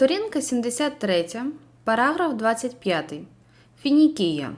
Сторінка 73, параграф 25. Фінікія.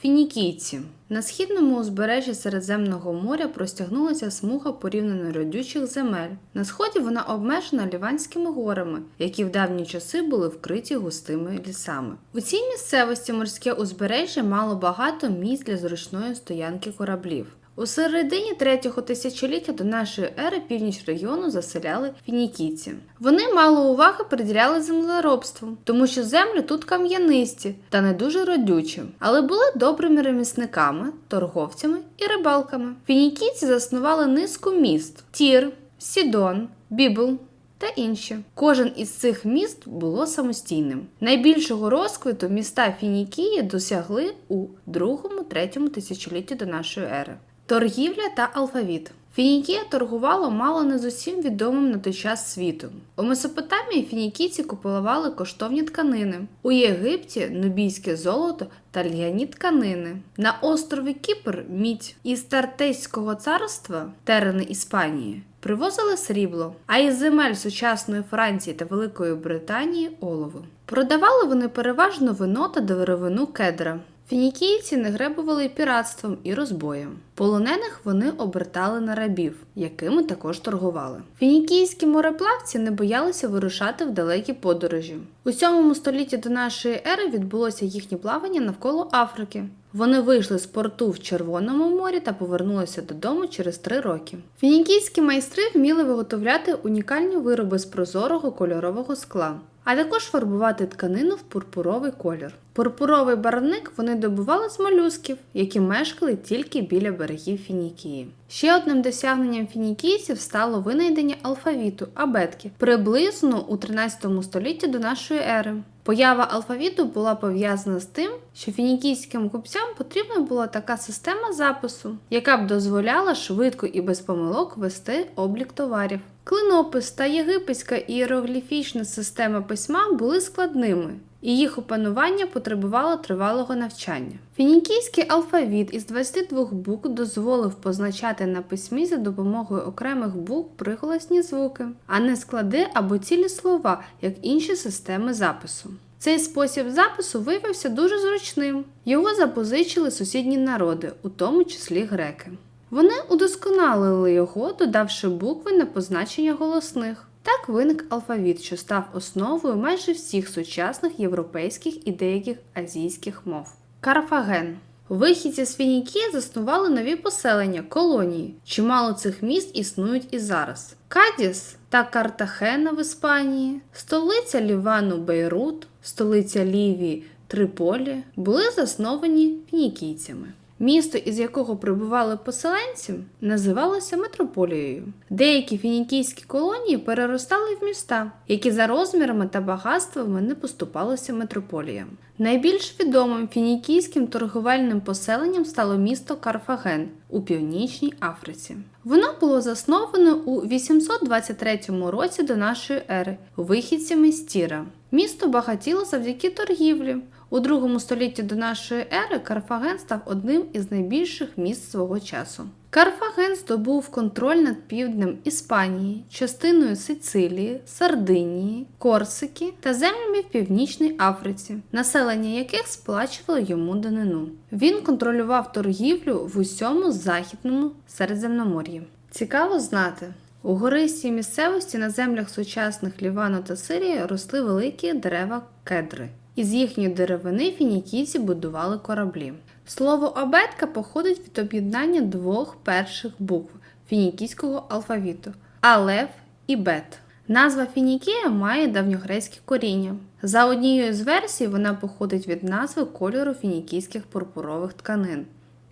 Фінікійці. На східному узбережжі Середземного моря простягнулася смуга порівняно родючих земель. На сході вона обмежена Ліванськими горами, які в давні часи були вкриті густими лісами. У цій місцевості морське узбережжя мало багато місць для зручної стоянки кораблів. У середині третього тисячоліття до нашої ери північ регіону заселяли фінікійці. Вони мало уваги приділяли землеробству, тому що землі тут кам'янисті та не дуже родючі, але були добрими ремісниками, торговцями і рибалками. Фінікійці заснували низку міст: Тір, Сідон, Бібл. Та інші. Кожен із цих міст було самостійним. Найбільшого розквіту міста Фінікії досягли у 2-3 тисячолітті до нашої ери. Торгівля та алфавіт. Фінікія торгувала мало не з усім відомим на той час світом. У Месопотамії фінікійці купували коштовні тканини. У Єгипті нубійське золото та льняні тканини. На острові Кіпр мідь із Тартейського царства, терени Іспанії, привозили срібло, а із земель сучасної Франції та Великої Британії олово. Продавали вони переважно вино та деревину кедра. Фінікійці не гребували піратством і розбоєм. Полонених вони обертали на рабів, якими також торгували. Фінікійські мореплавці не боялися вирушати в далекі подорожі. У 7 столітті до нашої ери відбулося їхнє плавання навколо Африки. Вони вийшли з порту в Червоному морі та повернулися додому через три роки. Фінікійські майстри вміли виготовляти унікальні вироби з прозорого кольорового скла, а також фарбувати тканину в пурпуровий колір. Пурпуровий барвник вони добували з молюсків, які мешкали тільки біля берегів Фінікії. Ще одним досягненням фінікійців стало винайдення алфавіту абетки приблизно у 13 столітті до нашої ери. Поява алфавіту була пов'язана з тим, що фінікійським купцям потрібна була така система запису, яка б дозволяла швидко і без помилок вести облік товарів. Клинопис та єгипетська ієрогліфічна система письма були складними, і їх опанування потребувало тривалого навчання. Фінікійський алфавіт із 22 букв дозволив позначати на письмі за допомогою окремих букв приголосні звуки, а не склади або цілі слова, як інші системи запису. Цей спосіб запису виявився дуже зручним. Його запозичили сусідні народи, у тому числі греки. Вони удосконалили його, додавши букви на позначення голосних. Так виник алфавіт, що став основою майже всіх сучасних європейських і деяких азійських мов. Карфаген. Вихідці з Фінікії заснували нові поселення, колонії. Чимало цих міст існують і зараз. Кадіс та Картахена в Іспанії, столиця Лівану Бейрут, столиця Лівії Триполі були засновані фінікійцями. Місто, із якого прибували поселенці, називалося метрополією. Деякі фінікійські колонії переростали в міста, які за розмірами та багатствами не поступалися метрополіям. Найбільш відомим фінікійським торговельним поселенням стало місто Карфаген у північній Африці. Воно було засноване у 823 році до нашої ери вихідцями з Тіра. Місто багатіло завдяки торгівлі. У другому столітті до нашої ери Карфаген став одним із найбільших міст свого часу. Карфаген здобув контроль над півднем Іспанії, частиною Сицилії, Сардинії, Корсики та землями в Північній Африці, населення яких сплачувало йому данину. Він контролював торгівлю в усьому західному Середземномор'ї. Цікаво знати. У гористій місцевості на землях сучасних Лівану та Сирії росли великі дерева кедри. Із їхньої деревини фінікійці будували кораблі. Слово абетка походить від об'єднання двох перших букв фінікійського алфавіту алеф і бет. Назва Фінікія має давньогрецьке коріння. За однією з версій, вона походить від назви кольору фінікійських пурпурових тканин.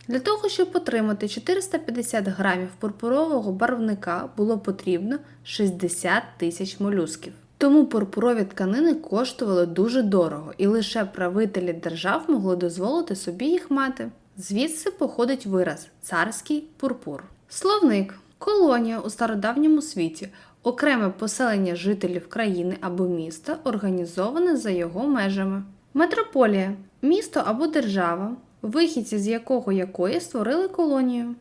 Для того, щоб отримати 450 грамів пурпурового барвника, було потрібно 60 тисяч молюсків. Тому пурпурові тканини коштували дуже дорого, і лише правителі держав могли дозволити собі їх мати. Звідси походить вираз царський пурпур. Словник колонія у стародавньому світі, окреме поселення жителів країни або міста, організоване за його межами. Метрополія місто або держава, вихідці з якого якої створили колонію.